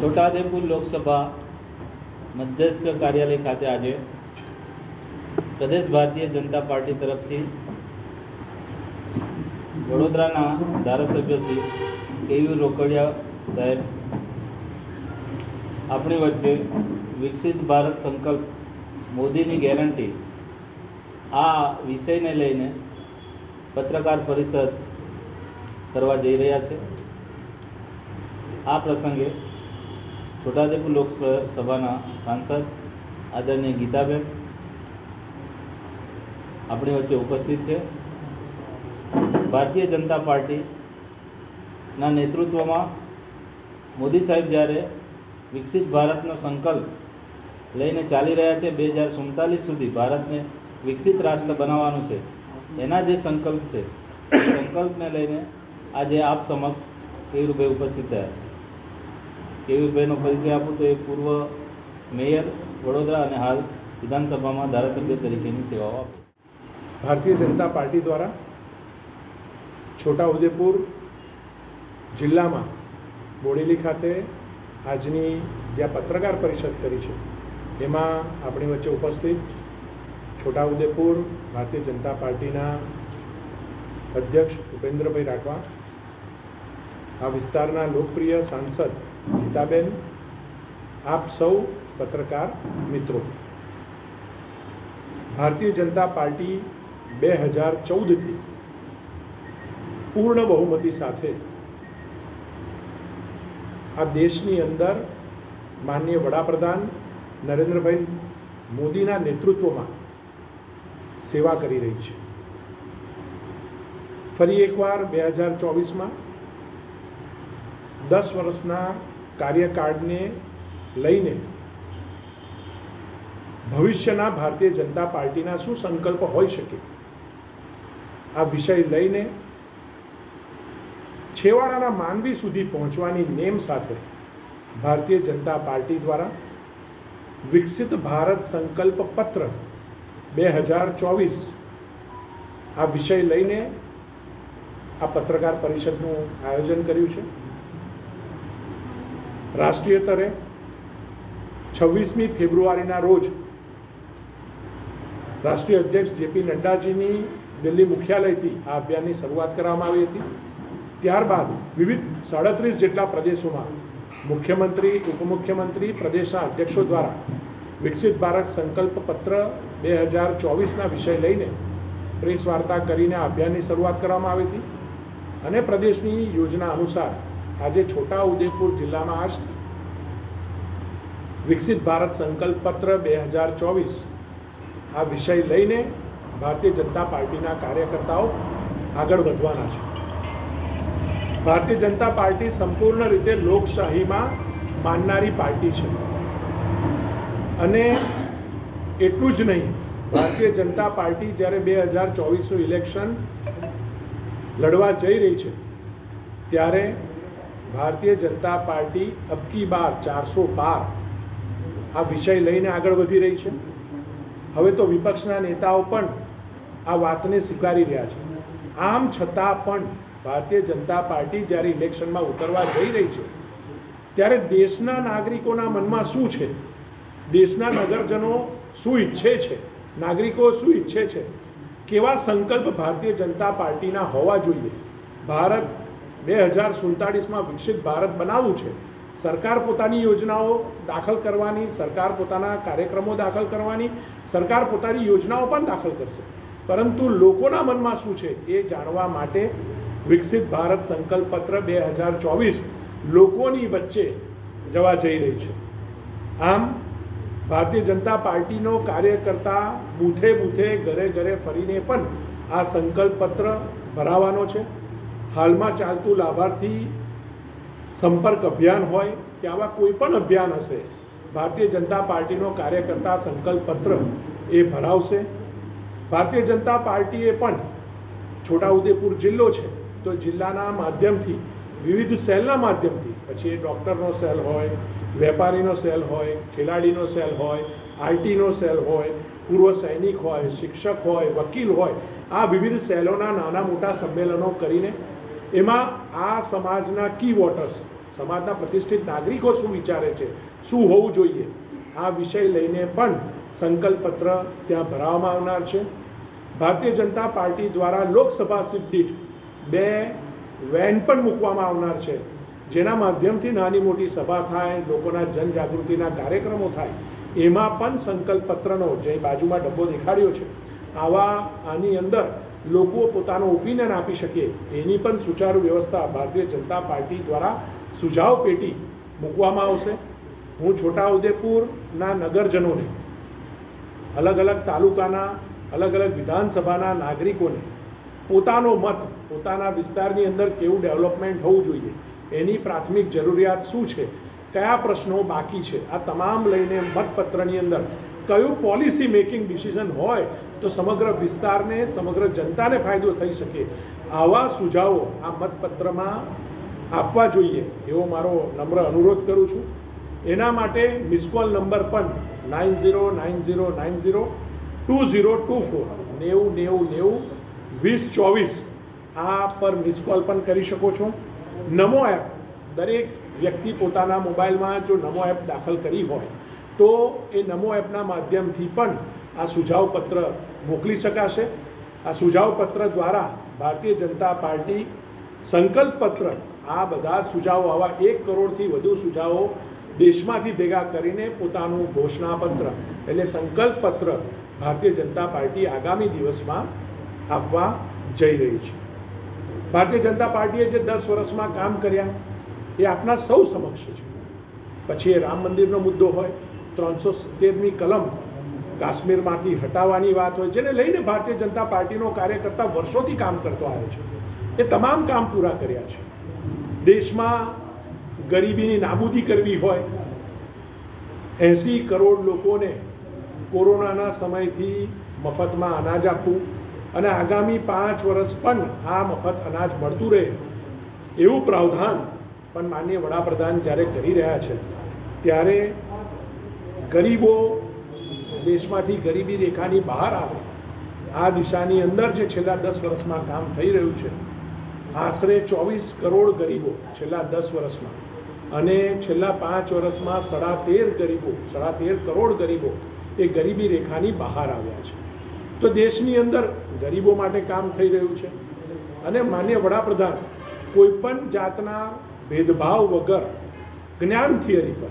છોટાઉદેપુર લોકસભા મધ્યસ્થ કાર્યાલય ખાતે આજે પ્રદેશ ભારતીય જનતા પાર્ટી તરફથી વડોદરાના ધારાસભ્ય શ્રી કેયુ રોકડિયા સાહેબ આપણી વચ્ચે વિકસિત ભારત સંકલ્પ મોદીની ગેરંટી આ વિષયને લઈને પત્રકાર પરિષદ કરવા જઈ રહ્યા છે. આ પ્રસંગે છોટાઉદેપુર લોકસભાના સાંસદ આદરણીય ગીતાબેન આપણી વચ્ચે ઉપસ્થિત છે. ભારતીય જનતા પાર્ટીના નેતૃત્વમાં મોદી સાહેબ જ્યારે વિકસિત ભારતનો સંકલ્પ લઈને ચાલી રહ્યા છે બે હજાર સુડતાલીસ સુધી ભારતને વિકસિત રાષ્ટ્ર બનાવવાનું છે, એના જે સંકલ્પ છે સંકલ્પને લઈને આજે આપ સમક્ષ કેયુરભાઈ ઉપસ્થિત થયા છે. કેયુરભાઈનો પરિચય આપું તો એ પૂર્વ મેયર વડોદરા અને હાલ વિધાનસભામાં ધારાસભ્ય તરીકેની સેવાઓ આપે છે. ભારતીય જનતા પાર્ટી દ્વારા છોટાઉદેપુર જિલ્લામાં બોડેલી ખાતે આજની જ્યાં પત્રકાર પરિષદ કરી છે, એમાં આપણી વચ્ચે ઉપસ્થિત છોટાઉદેપુર ભારતીય જનતા પાર્ટીના અધ્યક્ષ ભૂપેન્દ્રભાઈ રાઠવા, આ વિસ્તારના લોકપ્રિય સાંસદ ગીતાબેન, આપ સૌ પત્રકાર મિત્રો. ભારતીય જનતા પાર્ટી બે હજાર ચૌદથી પૂર્ણ બહુમતી સાથે આ દેશની અંદર માનનીય વડાપ્રધાન નરેન્દ્રભાઈ મોદીના નેતૃત્વમાં સેવા કરી રહી છે. ફરી એકવાર બે હજાર ચોવીસમાં દસ વર્ષના કાર્યકાળને લઈને ભવિષ્યના ભારતીય જનતા પાર્ટીના શું સંકલ્પ હોઈ શકે? આ વિષય લઈને છેવાડાના માનવી સુધી પહોંચવાની નેમ સાથે ભારતીય જનતા પાર્ટી દ્વારા વિકસિત ભારત સંકલ્પ પત્ર બે હજાર ચોવીસ આ વિષય લઈને આ પત્રકાર પરિષદનું આયોજન કર્યું છે. રાષ્ટ્રીય સ્તરે છવ્વીસમી ફેબ્રુઆરીના રોજ રાષ્ટ્રીય અધ્યક્ષ જેપી નડ્ડાજીની દિલ્હી મુખ્યાલયથી આ અભિયાનની શરૂઆત કરવામાં આવી હતી. ત્યારબાદ વિવિધ સાડત્રીસ જેટલા પ્રદેશોમાં મુખ્યમંત્રી, ઉપમુખ્યમંત્રી, પ્રદેશના અધ્યક્ષો દ્વારા વિકસિત ભારત સંકલ્પ પત્ર બે હજાર ચોવીસના વિષય લઈને પ્રેસ વાર્તા કરીને આ અભિયાનની શરૂઆત કરવામાં આવી હતી અને પ્રદેશની યોજના અનુસાર આજે છોટા ઉદેપુર જિલ્લામાં આજથી વિકસિત ભારત સંકલ્પ પત્ર બે હજાર ચોવીસ આ વિષય લઈને ભારતીય જનતા પાર્ટીના કાર્યકર્તાઓ આગળ વધવાના છે. ભારતીય જનતા પાર્ટી સંપૂર્ણ રીતે લોકશાહીમાં માનનારી પાર્ટી છે. અને એટલું જ નહીં, ભારતીય જનતા પાર્ટી જ્યારે બે હજાર ચોવીસનું ઇલેક્શન લડવા જઈ રહી છે, ત્યારે ભારતીય જનતા પાર્ટી અબકી બાર, ચારસો બાર. આ વિષય લઈને આગળ વધી રહી છે. હવે તો વિપક્ષના નેતાઓ પણ આ વાતને સ્વીકારી રહ્યા છે. આમ છતાં પણ ભારતીય જનતા પાર્ટી જ્યારે ઇલેક્શનમાં ઉતરવા જઈ રહી છે, ત્યારે દેશના નાગરિકોના મનમાં શું છે? દેશના નગરજનો શું ઈચ્છે છે? નાગરિકો શું ઈચ્છે છે? કેવા સંકલ્પ ભારતીય જનતા પાર્ટીના હોવા જોઈએ? ભારત બે હજાર સુડતાળીસમાં વિકસિત ભારત બનાવવું છે. સરકાર પોતાની યોજનાઓ દાખલ કરવાની, સરકાર પોતાના કાર્યક્રમો દાખલ કરવાની, સરકાર પોતાની યોજનાઓ પણ દાખલ કરશે. પરંતુ લોકોના મનમાં શું છે? એ જાણવા માટે વિકસિત ભારત સંકલ્પ પત્ર બે હજાર ચોવીસ લોકોની વચ્ચે જવા જઈ રહી છે. આમ, ભારતીય જનતા પાર્ટીનો કાર્યકર્તા બૂથે બૂથે ઘરે ઘરે ફરીને પણ આ સંકલ્પ પત્ર ભરાવાનો છે. હાલમાં ચાલતું લાભાર્થી સંપર્ક અભિયાન હોય કે આવા કોઈ પણ અભિયાન હશે, ભારતીય જનતા પાર્ટીનો કાર્યકર્તા સંકલ્પ પત્ર એ ભરાવશે. ભારતીય જનતા પાર્ટીએ પણ છોટાઉદેપુર જિલ્લો છે, તો જિલ્લાના માધ્યમથી, વિવિધ સેલના માધ્યમથી, પછી એ ડૉક્ટરનો સેલ હોય, વેપારીનો સેલ હોય, ખેલાડીનો સેલ હોય, આઈટીનો સેલ હોય, પૂર્વ સૈનિક હોય, શિક્ષક હોય, વકીલ હોય, આ વિવિધ સેલોના નાના મોટા સંમેલનો કરીને એમાં આ સમાજના કી વોટર્સ સમાજના પ્રતિષ્ઠિત નાગરિકો શું વિચારે છે, શું હોવું જોઈએ, આ વિષય લઈને પણ સંકલ્પપત્ર ત્યાં ભરાવવામાં આવનાર છે. ભારતીય જનતા પાર્ટી દ્વારા લોકસભા સીટ દીઠ બે વેન પણ મૂકવામાં આવનાર છે. જેના માધ્યમથી નાની મોટી સભા થાય, લોકોના જનજાગૃતિના કાર્યક્રમો થાય, એમાં પણ સંકલ્પ પત્રનો જે બાજુમાં ડબ્બો દેખાડ્યો છે, આવા આની અંદર લોકો પોતાનો ઓપિનિયન આપી શકે. એની પણ સુચારુ વ્યવસ્થા ભારતીય જનતા પાર્ટી દ્વારા સુઝાવ પેટી મૂકવામાં આવશે. હું છોટાઉદેપુરના નગરજનોને, અલગ અલગ તાલુકાના, અલગ અલગ વિધાનસભાના નાગરિકોને, પોતાનો મત, પોતાના વિસ્તારની અંદર કેવું ડેવલપમેન્ટ હોવું જોઈએ, એની પ્રાથમિક જરૂરિયાત શું છે, કયા પ્રશ્નો બાકી છે, આ તમામ લઈને મતપત્રની અંદર કયું પોલિસી મેકિંગ ડિસિઝન હોય તો સમગ્ર વિસ્તારને, સમગ્ર જનતાને ફાયદો થઈ શકે. આવા સુઝાવો આ મતપત્રમાં આપવા જોઈએ એવો મારો નમ્ર અનુરોધ કરું છું. એના માટે મિસકોલ નંબર પણ nine zero nine zero nine zero two zero two four નેવું નેવું નેવું, વીસ, ચોવીસ આ પર મિસકોલ પણ કરી શકો છો. નમો એપ દરેક વ્યક્તિ પોતાના મોબાઈલમાં જો નમો એપ દાખલ કરી હોય તો એ નમો એપના માધ્યમથી પણ આ સુઝાવ પત્ર મોકલી શકાશે. આ સુઝાવ પત્ર દ્વારા ભારતીય જનતા પાર્ટી સંકલ્પ પત્ર આ બધા સુઝાવો, આવા એક કરોડથી વધુ સુઝાવો દેશમાંથી ભેગા કરીને પોતાનું ઘોષણાપત્ર એટલે સંકલ્પ પત્ર ભારતીય જનતા પાર્ટી આગામી દિવસમાં આપવા જઈ રહી છે. ભારતીય જનતા પાર્ટીએ જે દસ વર્ષમાં કામ કર્યા, એ આપના સૌ સમક્ષ છે. પછી એ રામ મંદિરનો મુદ્દો હોય ત્રણસો સિત્તેરની કલમ કાશ્મીરમાંથી હટાવવાની વાત હોય, જેને લઈને ભારતીય જનતા પાર્ટીનો કાર્યકર્તા વર્ષોથી કામ કરતો આવ્યો છે. એ તમામ કામ પૂરા કર્યા છે. દેશમાં ગરીબીની નાબૂદી કરવી હોય, એંસી કરોડ લોકોને કોરોનાના સમયથી મફતમાં અનાજ આપવું અને આગામી પાંચ વર્ષ પણ આ મફત અનાજ મળતું રહે એવું પ્રાવધાન પણ માનનીય વડાપ્રધાન જ્યારે કરી રહ્યા છે, ત્યારે ગરીબો દેશમાંથી ગરીબી રેખાની બહાર આવે, આ દિશાની અંદર જે છેલ્લા દસ વર્ષમાં કામ થઈ રહ્યું છે, આશરે ચોવીસ કરોડ ગરીબો છેલ્લા દસ વર્ષમાં. અને છેલ્લા પાંચ વર્ષમાં સાડા તેર ગરીબો, સાડા તેર કરોડ ગરીબો એ ગરીબી રેખાની બહાર આવ્યા છે. તો દેશની અંદર ગરીબો માટે કામ થઈ રહ્યું છે. અને માન્ય વડાપ્રધાન કોઈ પણ જાતના ભેદભાવ વગર જ્ઞાન થિયરી પર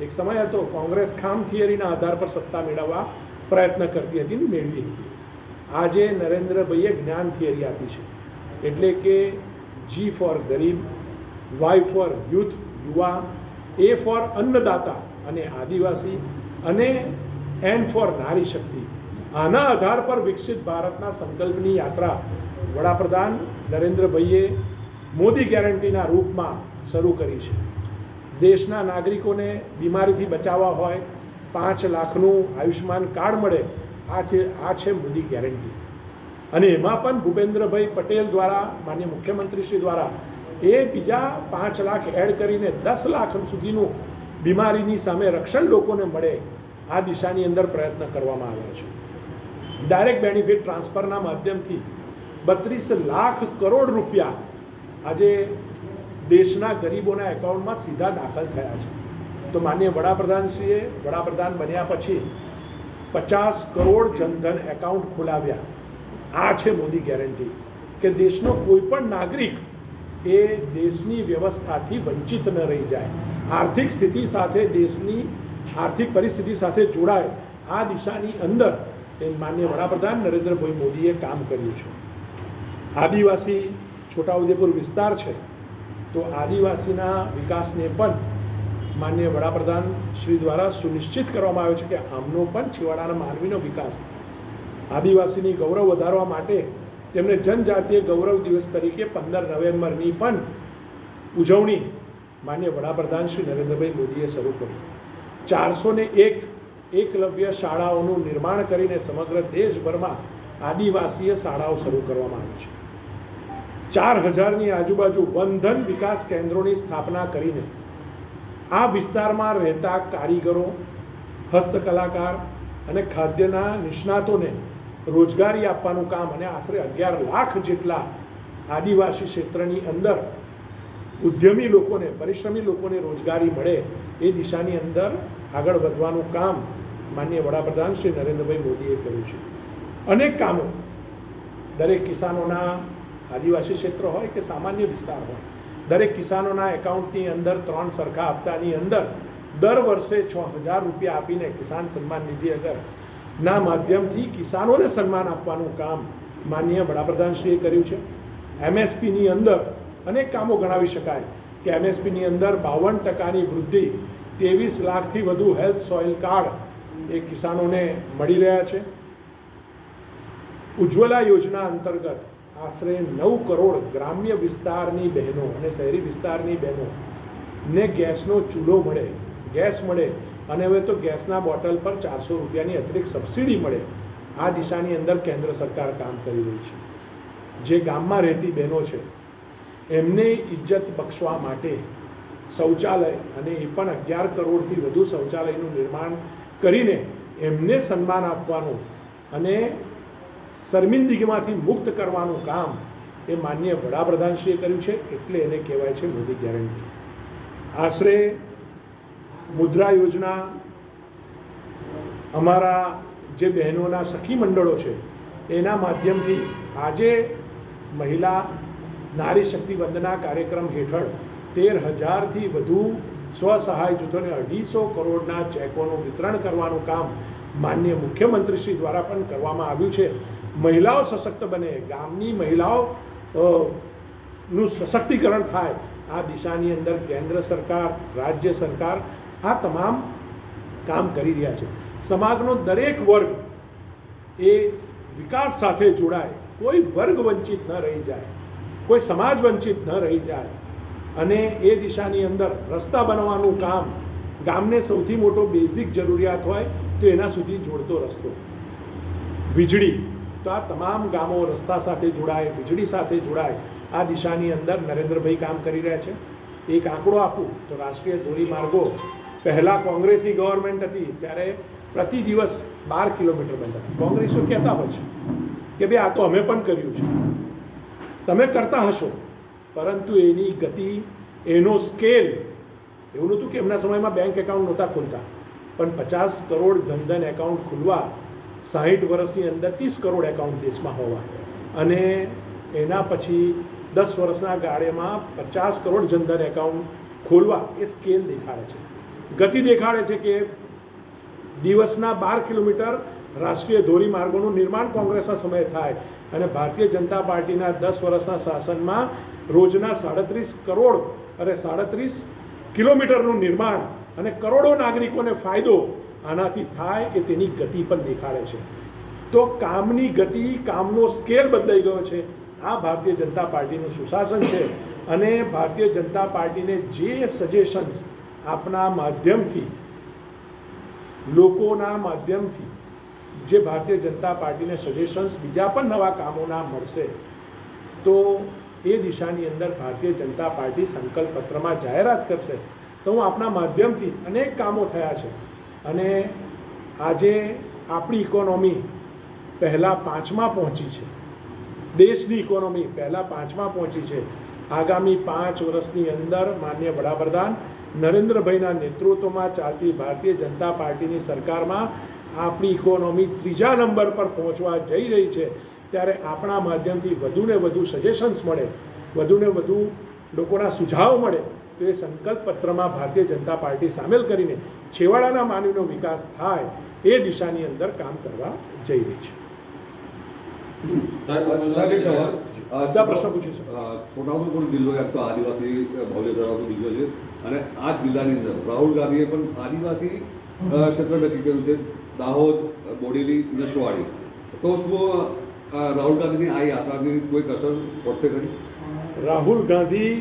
એક સમય હતો કોંગ્રેસ ખામ થિયરીના આધાર પર સત્તા મેળવવા પ્રયત્ન કરતી હતી ને મેળવી હતી. આજે નરેન્દ્રભાઈએ જ્ઞાન થિયરી આપી છે. એટલે કે જી ફોર ગરીબ વાય ફોર યુથ, યુવા એ ફોર અન્નદાતા અને આદિવાસી અને એન ફોર નારી શક્તિ. આના આધાર પર વિકસિત ભારતના સંકલ્પની યાત્રા વડાપ્રધાન નરેન્દ્રભાઈએ મોદી ગેરંટીના રૂપમાં શરૂ કરી છે. દેશના નાગરિકોને બીમારીથી બચાવવા હોય, પાંચ લાખનું આયુષ્યમાન કાર્ડ મળે, આ છે આ છે મોદી ગેરંટી. અને એમાં પણ ભૂપેન્દ્રભાઈ પટેલ દ્વારા, માન્ય મુખ્યમંત્રીશ્રી દ્વારા, એ બીજા પાંચ લાખ એડ કરીને દસ લાખ સુધીનું બીમારીની સામે રક્ષણ લોકોને મળે, આ દિશાની અંદર પ્રયત્ન કરવામાં આવ્યો છે. ડાયરેક્ટ બેનિફિટ ટ્રાન્સફરના માધ્યમથી બત્રીસ લાખ કરોડ રૂપિયા આજે દેશના ગરીબોના એકાઉન્ટમાં સીધા દાખલ થયા છે. તો માન્ય વડાપ્રધાનશ્રીએ, વડાપ્રધાન બન્યા પછી પચાસ કરોડ જનધન એકાઉન્ટ ખોલાવ્યા. આ છે મોદી ગેરંટી કે દેશનો કોઈ પણ નાગરિક એ દેશની વ્યવસ્થાથી વંચિત ન રહી જાય. આર્થિક સ્થિતિ સાથે દેશની આર્થિક પરિસ્થિતિ સાથે જોડાય, આ દિશાની અંદર એ માન્ય વડાપ્રધાન નરેન્દ્રભાઈ મોદીએ કામ કર્યું છે. આદિવાસી છોટાઉદેપુર વિસ્તાર છે. તો આદિવાસીના વિકાસને પણ માન્ય વડાપ્રધાન શ્રી દ્વારા સુનિશ્ચિત કરવામાં આવ્યો છે કે આમનો પણ છેવાડાના માનવીનો વિકાસ આદિવાસીની ગૌરવ વધારવા માટે તેમણે જનજાતીય ગૌરવ દિવસ તરીકે પંદર નવેમ્બરની પણ ઉજવણી માન્ય વડાપ્રધાન શ્રી નરેન્દ્રભાઈ મોદીએ શરૂ કરી. ચારસો ને એક એકલવ્ય શાળાઓનું નિર્માણ કરીને સમગ્ર દેશભરમાં આદિવાસીય શાળાઓ શરૂ કરવામાં આવી છે. ચાર હજારની આજુબાજુ બંધન વિકાસ કેન્દ્રોની સ્થાપના કરીને આ વિસ્તારમાં રહેતા કારીગરો, હસ્તકલાકાર અને ખાદ્યના નિષ્ણાતોને રોજગારી આપવાનું કામ અને આશરે અગિયાર લાખ જેટલા આદિવાસી ક્ષેત્રની અંદર ઉદ્યમી લોકોને, પરિશ્રમી લોકોને રોજગારી મળે એ દિશાની અંદર આગળ વધવાનું કામ માન્ય વડાપ્રધાન શ્રી નરેન્દ્રભાઈ મોદીએ કર્યું છે. અનેક કામો દરેક કિસાનોના આદિવાસી ક્ષેત્ર હોય કે સામાન્ય વિસ્તાર હોય. દરેક કિસાનોના એકાઉન્ટની અંદર ત્રણ સરખા હપ્તાની અંદર દર વર્ષે છ હજાર રૂપિયા આપીને કિસાન સન્માન નિધિ અગર ના માધ્યમથી કિસાનોને સન્માન આપવાનું કામ માનનીય વડાપ્રધાનશ્રીએ કર્યું છે. એમએસપીની અંદર અનેક કામો ગણાવી શકાય કે એમએસપીની અંદર બાવન ટકાની વૃદ્ધિ, ત્રેવીસ લાખથી વધુ હેલ્થ સોઇલ કાર્ડ એ કિસાનોને મળી રહ્યા છે. ઉજ્જવલા યોજના અંતર્ગત આશરે નવ કરોડ ગ્રામ્ય વિસ્તારની બહેનો અને શહેરી વિસ્તારની બહેનો ને ગેસનો ચૂલો મળે, ગેસ મળે અને હવે તો ગેસના બોટલ પર ચારસો રૂપિયાની અતિરિક્ત સબસિડી મળે. આ દિશાની અંદર કેન્દ્ર સરકાર કામ કરી રહી છે. જે ગામમાં રહેતી બહેનો છે, એમને ઇજ્જત બક્ષવા માટે શૌચાલય અને એ પણ અગિયાર કરોડથી વધુ શૌચાલયનું નિર્માણ કરીને એમને સન્માન આપવાનું અને શર્મિંદગીમાંથી મુક્ત કરવાનું કામ એ માન્ય વડાપ્રધાનશ્રીએ કર્યું છે, એટલે એને કહેવાય છે મોદી ગેરંટી. આશરે મુદ્રા યોજના અમારા જે બહેનોના સખી મંડળો છે, એના માધ્યમથી આજે મહિલા નારી શક્તિ વંદના કાર્યક્રમ હેઠળ તેર હજારથી વધુ સ્વસહાય જૂથોને અઢીસો કરોડના ચેકોનું વિતરણ કરવાનું કામ માન્ય મુખ્યમંત્રીશ્રી દ્વારા પણ કરવામાં આવ્યું છે. મહિલાઓ સશક્ત બને, ગામની મહિલાઓ નું સશક્તિકરણ થાય. આ દિશાની અંદર કેન્દ્ર સરકાર, રાજ્ય સરકાર આ તમામ કામ કરી રહ્યા છે. સમાજનો દરેક વર્ગ એ વિકાસ સાથે જોડાય. કોઈ વર્ગ વંચિત ન રહી જાય. કોઈ સમાજ વંચિત ન રહી જાય. અને એ દિશાની અંદર રસ્તા બનાવવાનું કામ ગામને સૌથી મોટો બેઝિક જરૂરિયાત હોય તો એના સુધી જોડતો રસ્તો. વીજળી તો આ તમામ ગામો રસ્તા સાથે જોડાય, વીજળી સાથે જોડાય, આ દિશાની અંદર નરેન્દ્રભાઈ કામ કરી રહ્યા છે. એક આંકડો આપું તો રાષ્ટ્રીય ધોરીમાર્ગો, પહેલાં કોંગ્રેસી ગવર્મેન્ટ હતી, ત્યારે પ્રતિ દિવસ બાર કિલોમીટર બનતા કોંગ્રેસો કહેતા હોય છે કે ભાઈ, આ તો અમે પણ કર્યું છે. તમે કરતા હશો, પરંતુ એની ગતિ, એનો સ્કેલ એવું નહોતું કે એમના સમયમાં બેંક એકાઉન્ટ નહોતા ખોલતા. પણ પચાસ કરોડ ધનધન એકાઉન્ટ ખુલવા સાહીઠ વર્ષની અંદર ત્રીસ કરોડ એકાઉન્ટ દેશમાં હોવા. અને એના પછી દસ વર્ષના ગાળેમાં પચાસ કરોડ જનધન એકાઉન્ટ ખોલવા એ સ્કેલ દેખાડે છે. ગતિ દેખાડે છે કે દિવસના બાર કિલોમીટર રાષ્ટ્રીય ધોરીમાર્ગોનું નિર્માણ કોંગ્રેસના સમયે થાય અને ભારતીય જનતા પાર્ટીના દસ વર્ષના શાસનમાં રોજના સાડત્રીસ કરોડ અને સાડત્રીસ કિલોમીટરનું નિર્માણ અને કરોડો નાગરિકોને ફાયદો આનાથી થાય એ તેની ગતિ પણ દેખાડે છે. તો કામની ગતિ, કામનો સ્કેલ બદલાઈ ગયો છે. આ ભારતીય જનતા પાર્ટીનું સુશાસન છે અને ભારતીય જનતા પાર્ટીને જે સજેશન્સ આપના માધ્યમથી, લોકોના માધ્યમથી, જે ભારતીય જનતા પાર્ટીને સજેશન્સ બીજા પણ નવા કામોના મળશે, તો એ દિશાની અંદર ભારતીય જનતા પાર્ટી સંકલ્પ પત્રમાં જાહેરાત કરશે. તો હું આપના માધ્યમથી અનેક કામો થયા છે. અને આજે આપણી ઇકોનોમી પહેલાં પાંચમાં પહોંચી છે. દેશની ઇકોનોમી પહેલાં પાંચમાં પહોંચી છે. આગામી પાંચ વર્ષની અંદર માન્ય વડાપ્રધાન નરેન્દ્રભાઈના નેતૃત્વમાં ચાલતી ભારતીય જનતા પાર્ટીની સરકારમાં આપણી ઇકોનોમી ત્રીજા નંબર પર પહોંચવા જઈ રહી છે. ત્યારે આપણા માધ્યમથી વધુને વધુ સજેશન્સ મળે. વધુને વધુ લોકોના સુઝાવ મળે. તો એ સંકલ્પ પત્રમાં ભારતીય જનતા પાર્ટી સામેલ કરીને છેવાડાના માનવીનો વિકાસ થાય એ દિશાની અંદર કામ કરવા જઈ રહી છે. બધા પ્રશ્નો પૂછી છોટાઉદેપુર જિલ્લો એક તો આદિવાસી બહુલ્ય ધરાવતો જિલ્લો છે અને આ જિલ્લાની અંદર રાહુલ ગાંધીએ પણ આદિવાસી ક્ષેત્ર નક્કી કર્યું છે. દાહોદ બોડેલી નસવાડી તો શું રાહુલ ગાંધીની આ યાત્રાની કોઈ અસર પડશે ખરી? રાહુલ ગાંધી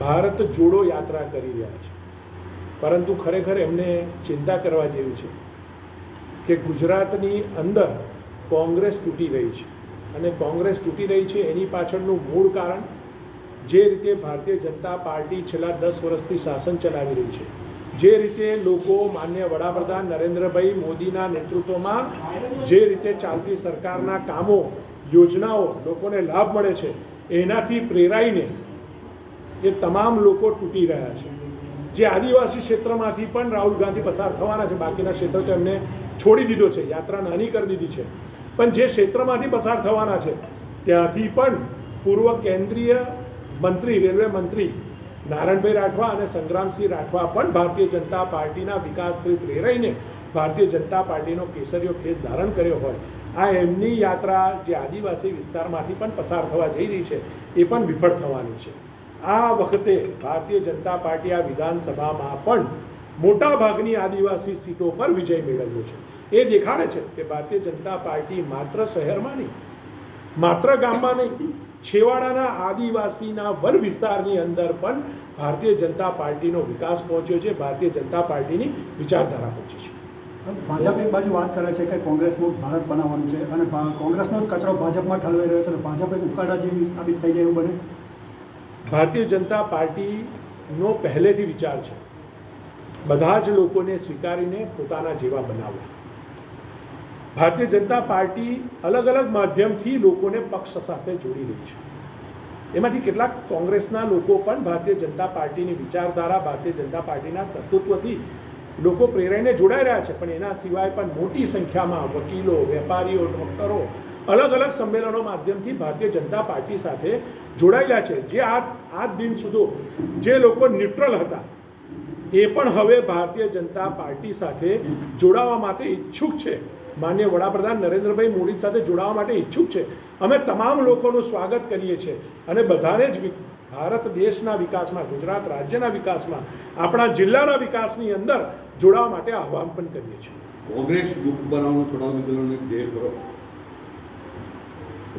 ભારત જોડો યાત્રા કરી રહ્યા છે. પરંતુ ખરેખર એમને ચિંતા કરવા જેવી છે કે ગુજરાતની અંદર કોંગ્રેસ તૂટી રહી છે. અને કોંગ્રેસ તૂટી રહી છે એની પાછળનું મૂળ કારણ જે રીતે ભારતીય જનતા પાર્ટી છેલ્લા દસ વર્ષથી શાસન ચલાવી રહી છે. જે રીતે લોકો માન્ય વડાપ્રધાન નરેન્દ્રભાઈ મોદીના નેતૃત્વમાં જે રીતે ચાલતી સરકારના કામો, યોજનાઓ લોકોને લાભ મળે છે, એનાથી પ્રેરાઈને એ તમામ લોકો તૂટી રહ્યા છે. જે આદિવાસી ક્ષેત્રમાંથી પણ રાહુલ ગાંધી પસાર થવાના છે. બાકીના ક્ષેત્ર તો એમને છોડી દીધો છે. યાત્રા નાની કરી દીધી છે. પણ જે ક્ષેત્રમાંથી પસાર થવાના છે, ત્યાંથી પણ પૂર્વ કેન્દ્રીય મંત્રી, રેલવે મંત્રી નારાયણભાઈ રાઠવા અને સંગ્રામસિંહ રાઠવા પણ ભારતીય જનતા પાર્ટીના વિકાસથી પ્રેરાઈને ભારતીય જનતા પાર્ટીનો કેસરીયો ખેસ ધારણ કર્યો હોય. આ એમની યાત્રા જે આદિવાસી વિસ્તારમાંથી પણ પસાર થવા જઈ રહી છે, એ પણ વિફળ થવાની છે. આ વખતે ભારતીય જનતા પાર્ટી આ વિધાનસભામાં પણ મોટા ભાગની આદિવાસી સીટો પર વિજય મેળવ્યો છે. એ દેખાડે છે કે ભારતીય જનતા પાર્ટી માત્ર શહેરમાં નહીં, માત્ર ગામમાં નહીં, છેવાડાના આદિવાસીના વન વિસ્તારની અંદર પણ ભારતીય જનતા પાર્ટીનો વિકાસ પહોંચ્યો છે, ભારતીય જનતા પાર્ટીની વિચારધારા પહોંચી છે. ભાજપ એક બાજુ વાત કરે છે કે કોંગ્રેસ મુક્ત ભારત બનાવવાનું છે અને કોંગ્રેસનો જ કચરો ભાજપમાં ઠલવાઈ રહ્યો છે અને ભાજપ એક ઉકાળા જેવી સાબિત થઈ જાય એવું બને. ભારતીય જનતા પાર્ટીનો પહેલેથી વિચાર છે, બધા જ લોકોને સ્વીકારીને પોતાના જેવા બનાવવા. ભારતીય જનતા પાર્ટી અલગ અલગ માધ્યમથી લોકોને પક્ષ સાથે જોડી રહી છે. એમાંથી કેટલાક કોંગ્રેસના લોકો પણ ભારતીય જનતા પાર્ટીની વિચારધારા, ભારતીય જનતા પાર્ટીના કર્તૃત્વથી લોકો પ્રેરાઈને જોડાઈ રહ્યા છે, પણ એના સિવાય પણ મોટી સંખ્યામાં વકીલો, વેપારીઓ, ડૉક્ટરો અલગ અલગ સંમેલનો માધ્યમથી ભારતીય જનતા પાર્ટી સાથે જોડાયેલા છે. જે આ આજ દિન સુધી જે લોકો ન્યુટ્રલ હતા, એ પણ હવે ભારતીય જનતા પાર્ટી સાથે જોડાવા માટે ઈચ્છુક છે. માન્ય વડાપ્રધાન નરેન્દ્રભાઈ મોદી સાથે જોડાવા માટે ઈચ્છુક છે. અમે તમામ લોકોનું સ્વાગત કરીએ છીએ અને બધાને જ ભારત દેશના વિકાસમાં, ગુજરાત રાજ્યના વિકાસમાં, આપણા જિલ્લાના વિકાસની અંદર જોડાવા માટે આહ્વાન પણ કરીએ છીએ. કોંગ્રેસ મુક્ત બનાવવાનો છોડાવ મિત્રોને ધ્યેય કરો.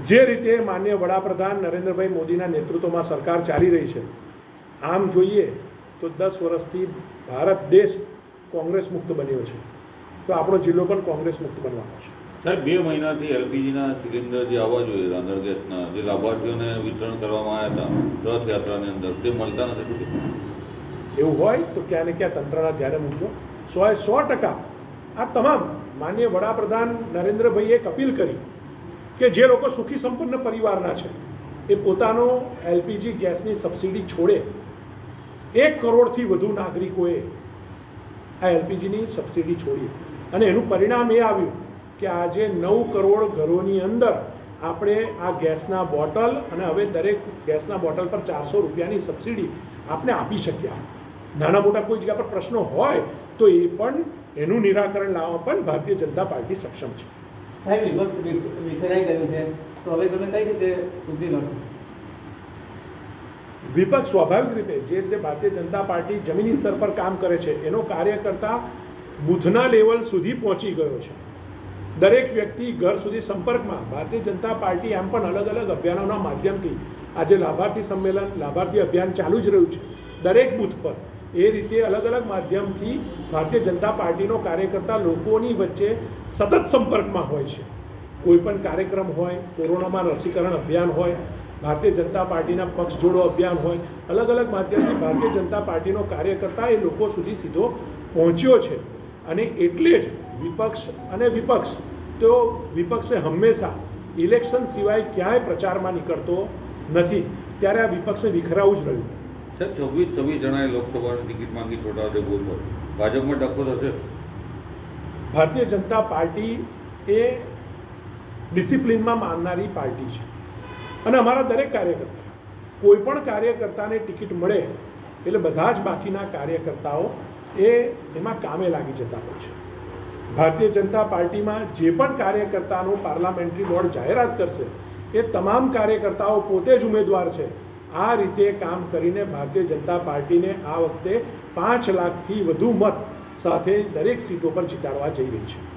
જે રીતે માન્ય વડાપ્રધાન નરેન્દ્રભાઈ મોદીના નેતૃત્વમાં સરકાર ચાલી રહી છે આમ જોઈએ તો દસ વર્ષથી ભારત દેશ કોંગ્રેસ મુક્ત બન્યો છે. તો આપણો જિલ્લો પણ કોંગ્રેસ મુક્ત બનવાનો છે. સાહેબ બે મહિનાથી એલપીજીના સિલિન્ડર જે આવવા જોઈએ રાંધણ ગેસના જે લાભાર્થીઓને વિતરણ કરવામાં આવ્યા હતા રથયાત્રાની અંદર તે મળતા નથી એવું હોય તો ક્યાં ને ક્યાં તંત્રના ધ્યાને મૂકજો. સો એ સો ટકા આ તમામ માન્ય વડાપ્રધાન નરેન્દ્રભાઈએ એક અપીલ કરી કે જે લોકો સુખી સંપન્ન પરિવારના છે, એ પોતાનો એલપીજી ગેસની સબસિડી છોડે. એક કરોડથી વધુ નાગરિકોએ આ એલપીજીની સબસિડી છોડી. અને એનું પરિણામ એ આવ્યું કે આજે નવ કરોડ ઘરોની અંદર આપણે આ ગેસના બોટલ અને હવે દરેક ગેસના બોટલ પર ચારસો રૂપિયાની સબસિડી આપણે આપી શક્યા. નાના મોટા કોઈ જગ્યા પર પ્રશ્નો હોય તો એ પણ એનું નિરાકરણ લાવવા પણ ભારતીય જનતા પાર્ટી સક્ષમ છે. સાહેબ વિપક્ષ વિખેરાઈ ગયું છે. તો હવે તમે કઈ રીતે ચૂંટણી લડશો? વિપક્ષ સ્વાભાવિક રીતે જે રીતે ભારતીય જનતા પાર્ટી જમીની સ્તર પર કામ કરે છે, એનો કાર્યકર્તા બૂથના લેવલ સુધી પહોંચી ગયો છે. દરેક વ્યક્તિ ઘર સુધી સંપર્કમાં. ભારતીય જનતા પાર્ટી આમ પણ અલગ અલગ અભિયાનોના માધ્યમથી આજે લાભાર્થી સંમેલન, લાભાર્થી અભિયાન ચાલુ જ રહ્યું છે. દરેક બૂથ પર એ રીતે અલગ અલગ માધ્યમથી ભારતીય જનતા પાર્ટીનો કાર્યકર્તા લોકોની વચ્ચે સતત સંપર્કમાં હોય છે. કોઈ પણ કાર્યક્રમ હોય, કોરોનામાં રસીકરણ અભિયાન હોય, ભારતીય જનતા પાર્ટીના પક્ષ જોડો અભિયાન હોય, અલગ અલગ માધ્યમથી ભારતીય જનતા પાર્ટીનો કાર્યકર્તા એ લોકો સુધી સીધો પહોંચ્યો છે. અને એટલે જ વિપક્ષ અને વિપક્ષ તો વિપક્ષે હંમેશા ઇલેક્શન સિવાય ક્યાંય પ્રચારમાં નીકળતો નથી. ત્યારે આ વિપક્ષે વિખરાવું જ રહ્યું. સાહેબ, છવ્વીસ છવ્વીસ જણાએ લોકસભાની ટિકિટ માંગી છોટાઉદેપુર પર. ભાજપમાં ટક્કર થશે. ભારતીય જનતા પાર્ટી એ ડિસિપ્લિનમાં માનનારી પાર્ટી છે. અને અમારા દરેક કાર્યકર્તા, કોઈ પણ કાર્યકર્તાને ટિકિટ મળે, એટલે બધા જ બાકીના કાર્યકર્તાઓ એ એમાં કામે લાગી જતા હોય છે. ભારતીય જનતા પાર્ટીમાં જે પણ કાર્યકર્તાનો પાર્લામેન્ટરી બોર્ડ જાહેરાત કરશે, એ તમામ કાર્યકર્તાઓ પોતે જ ઉમેદવાર છે. આ રીતે કામ કરીને ભારતીય જનતા પાર્ટીને આ વખતે પાંચ લાખથી વધુ મત સાથે દરેક સીટો પર જીતાડવા જઈ રહી છે.